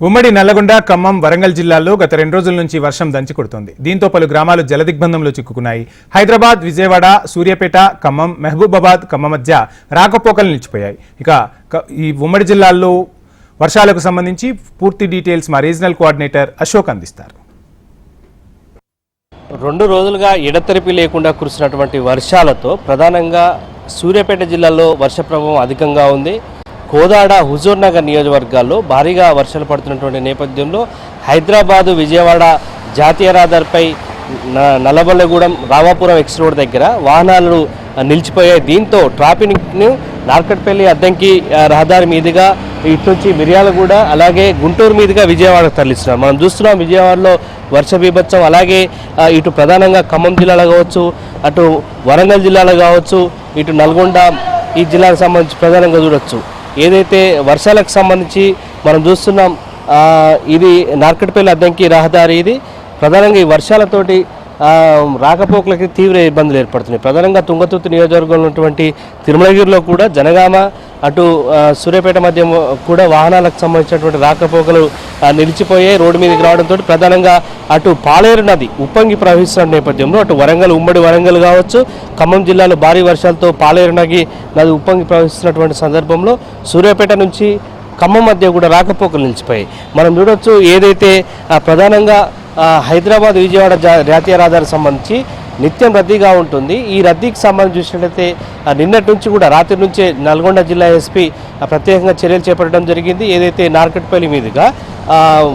ఉమ్మడి నల్లగొండ ఖమ్మం వరంగల్ జిల్లాల్లో గత రెండు రోజుల నుంచి వర్షం దంచి కొడుతోంది. దీంతో పలు గ్రామాలు జలదిగ్బంధంలో చిక్కుకున్నాయి. హైదరాబాద్ విజయవాడ సూర్యాపేట ఖమ్మం మహబూబాబాద్ ఖమ్మం మధ్య రాకపోకలు నిలిచిపోయాయి. ఇక ఈ ఉమ్మడి జిల్లాల్లో వర్షాలకు సంబంధించి పూర్తి డీటెయిల్స్ మా రీజనల్ కోఆర్డినేటర్ అశోక్ అందిస్తారు. రెండు రోజులుగా ఎడతెరిపి లేకుండా కురిసినటువంటి వర్షాలతో ప్రధానంగా సూర్యాపేట జిల్లాలో వర్ష ప్రభావం అధికంగా ఉంది. కోదాడ హుజూర్ నగర్ నియోజకవర్గాల్లో భారీగా వర్షాలు పడుతున్నటువంటి నేపథ్యంలో హైదరాబాదు విజయవాడ జాతీయ రహదారిపై న- నల్లబల్లగూడెం రామాపురం ఎక్స్ రోడ్ దగ్గర వాహనాలు నిలిచిపోయాయి. దీంతో ట్రాఫిక్ను నార్కట్పల్లి అద్దంకి రహదారి మీదుగా ఇటు నుంచి మిర్యాలగూడ అలాగే గుంటూరు మీదుగా విజయవాడకు తరలిస్తున్నారు. మనం చూస్తున్నాం విజయవాడలో వర్ష బీభత్సం అలాగే ఇటు ప్రధానంగా ఖమ్మం జిల్లాలో కావచ్చు అటు వరంగల్ జిల్లాలో కావచ్చు ఇటు నల్గొండ ఈ జిల్లాకు సంబంధించి ప్రధానంగా చూడొచ్చు. ఏదైతే వర్షాలకు సంబంధించి మనం చూస్తున్నాం ఇది నార్కట్పల్లి అద్దంకి రహదారి ఇది. ప్రధానంగా ఈ వర్షాలతోటి రాకపోకలకి తీవ్ర ఇబ్బందులు ఏర్పడుతున్నాయి. ప్రధానంగా తుంగతుర్తి నియోజకవర్గంలో ఉన్నటువంటి తిరుమలగిరిలో కూడా జనగామ అటు సూర్యాపేట మధ్య కూడా వాహనాలకు సంబంధించినటువంటి రాకపోకలు నిలిచిపోయాయి. రోడ్డు మీదకి రావడంతో ప్రధానంగా అటు పాలేరు నది ఉప్పొంగి ప్రవహిస్తున్న నేపథ్యంలో అటు వరంగల్ ఉమ్మడి వరంగల్ కావచ్చు ఖమ్మం జిల్లాలో భారీ వర్షాలతో పాలేరు నది నది ఉప్పొంగి ప్రవహిస్తున్నటువంటి సందర్భంలో సూర్యాపేట నుంచి ఖమ్మం మధ్య కూడా రాకపోకలు నిలిచిపోయాయి. మనం చూడొచ్చు ఏదైతే ప్రధానంగా హైదరాబాద్ విజయవాడ జా- జాతీయ రహదారికి సంబంధించి నిత్యం రద్దీగా ఉంటుంది. ఈ రద్దీకి సంబంధించి చూసినట్లయితే నిన్నటి నుంచి కూడా రాత్రి నుంచే నల్గొండ జిల్లా ఎస్పీ ఆ, ప్రత్యేకంగా చర్యలు చేపట్టడం జరిగింది. ఏదైతే నార్కట్పల్లి మీదుగా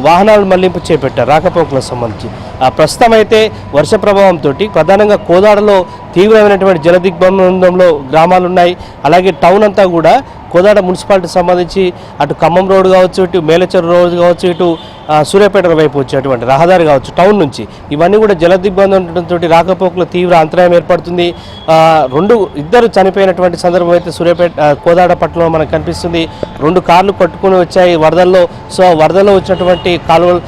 వాహనాలు మళ్ళింపు చేపట్టారు రాకపోకలకు సంబంధించి. ఆ, ప్రస్తుతం అయితే వర్ష ప్రభావంతో ప్రధానంగా కోదాడలో తీవ్రమైనటువంటి జలదిగ్బంధంలో గ్రామాలు ఉన్నాయి అలాగే టౌన్ అంతా కూడా కోదాడ మున్సిపాలిటీకి సంబంధించి అటు ఖమ్మం రోడ్ కావచ్చు ఇటు మేలచెరు రోడ్ కావచ్చు ఇటు సూర్యాపేట వైపు వచ్చేటువంటి రహదారి కావచ్చు టౌన్ నుంచి ఇవన్నీ కూడా జల ఉండటంతో రాకపోకలు తీవ్ర అంతరాయం ఏర్పడుతుంది. రెండు ఇద్దరు చనిపోయినటువంటి సందర్భం అయితే సూర్యాపేట కోదాడ పట్టణంలో మనకు కనిపిస్తుంది. రెండు కార్లు కొట్టుకుని వచ్చాయి వరదల్లో. సో వరదల్లో వచ్చినటువంటి కాలువలు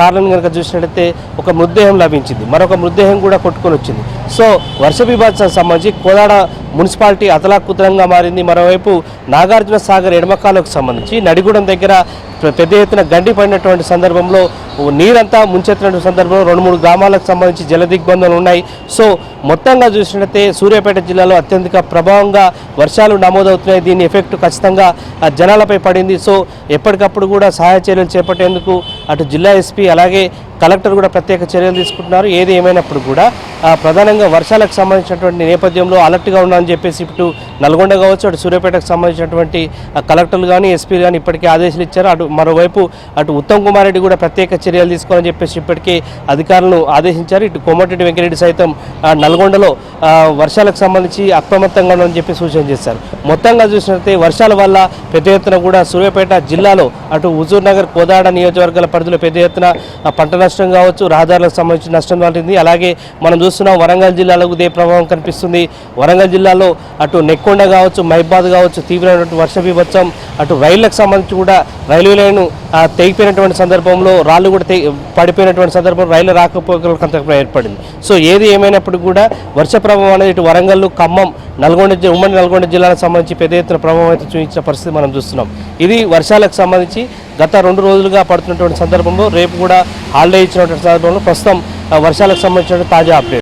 కార్లను కనుక చూసినట్లయితే ఒక మృతదేహం లభించింది. మరొక మృతదేహం కూడా కొట్టుకొని వచ్చింది. సో వర్ష బీభత్సానికి సంబంధించి కోదాడ మున్సిపాలిటీ అతలాకుతలంగా మారింది. మరోవైపు నాగార్జున సాగర్ ఎడమకాలకు సంబంధించి నడిగూడెం దగ్గర పెద్ద ఎత్తున గండి పడినటువంటి సందర్భంలో నీరంతా ముంచెత్తినటువంటి సందర్భంలో రెండు మూడు గ్రామాలకు సంబంధించి జల దిగ్బంధనలు ఉన్నాయి. సో మొత్తంగా చూసినట్లయితే సూర్యాపేట జిల్లాలో అత్యధిక ప్రభావంగా వర్షాలు నమోదవుతున్నాయి. దీని ఎఫెక్ట్ ఖచ్చితంగా ఆ జనాలపై పడింది. సో ఎప్పటికప్పుడు కూడా సహాయ చర్యలు చేపట్టేందుకు అటు జిల్లా ఎస్పీ అలాగే కలెక్టర్ కూడా ప్రత్యేక చర్యలు తీసుకుంటున్నారు. ఏది ఏమైనప్పుడు కూడా ప్రధానంగా వర్షాలకు సంబంధించినటువంటి నేపథ్యంలో అలర్ట్గా ఉన్నామని చెప్పేసి ఇటు నల్గొండ కావచ్చు అటు సూర్యాపేటకు సంబంధించినటువంటి కలెక్టర్లు కానీ ఎస్పీలు కానీ ఇప్పటికే ఆదేశాలు ఇచ్చారు. అటు మరోవైపు అటు ఉత్తమ్ కుమార్ రెడ్డి కూడా ప్రత్యేక చర్యలు తీసుకోవాలని చెప్పేసి ఇప్పటికే అధికారులను ఆదేశించారు. ఇటు కోమటిరెడ్డి వెంకరెడ్డి సైతం నల్గొండలో వర్షాలకు సంబంధించి అప్రమత్తంగా ఉండని చెప్పి సూచన చేశారు. మొత్తంగా చూసినట్లయితే వర్షాల వల్ల పెద్ద ఎత్తున కూడా సూర్యాపేట జిల్లాలో అటు హుజూర్ నగర్ కోదాడ నియోజకవర్గాల పరిధిలో పెద్ద ఎత్తున పంట నష్టం కావచ్చు రహదారులకు సంబంధించిన నష్టం వాటింది అలాగే మనం చూస్తున్నాం వరంగల్ జిల్లాలో ఇదే ప్రభావం కనిపిస్తుంది. వరంగల్ జిల్లాలో అటు నెక్కొండ కావచ్చు మహిబాద్ కావచ్చు తీవ్రమైనటువంటి వర్ష బీభత్సం అటు రైళ్ళకు సంబంధించి కూడా రైల్వే లైన్ తెగిపోయినటువంటి సందర్భంలో రాళ్ళు కూడా తెగి పడిపోయినటువంటి సందర్భంలో రైలు రాకపోకలు కొంత ఏర్పడింది. సో ఏది ఏమైనప్పటికీ కూడా వర్ష ప్రభావం అనేది ఇటు వరంగల్ ఖమ్మం నల్గొండ ఉమ్మడి నల్గొండ జిల్లాలకు సంబంధించి పెద్ద ఎత్తున ప్రభావం అయితే చూపించిన పరిస్థితి మనం చూస్తున్నాం. ఇది వర్షాలకు సంబంధించి గత రెండు రోజులుగా పడుతున్నటువంటి సందర్భంలో రేపు కూడా హాలిడే ఇచ్చినటువంటి సందర్భంలో ప్రస్తుతం వర్షాలకు సంబంధించిన తాజా అప్డేట్.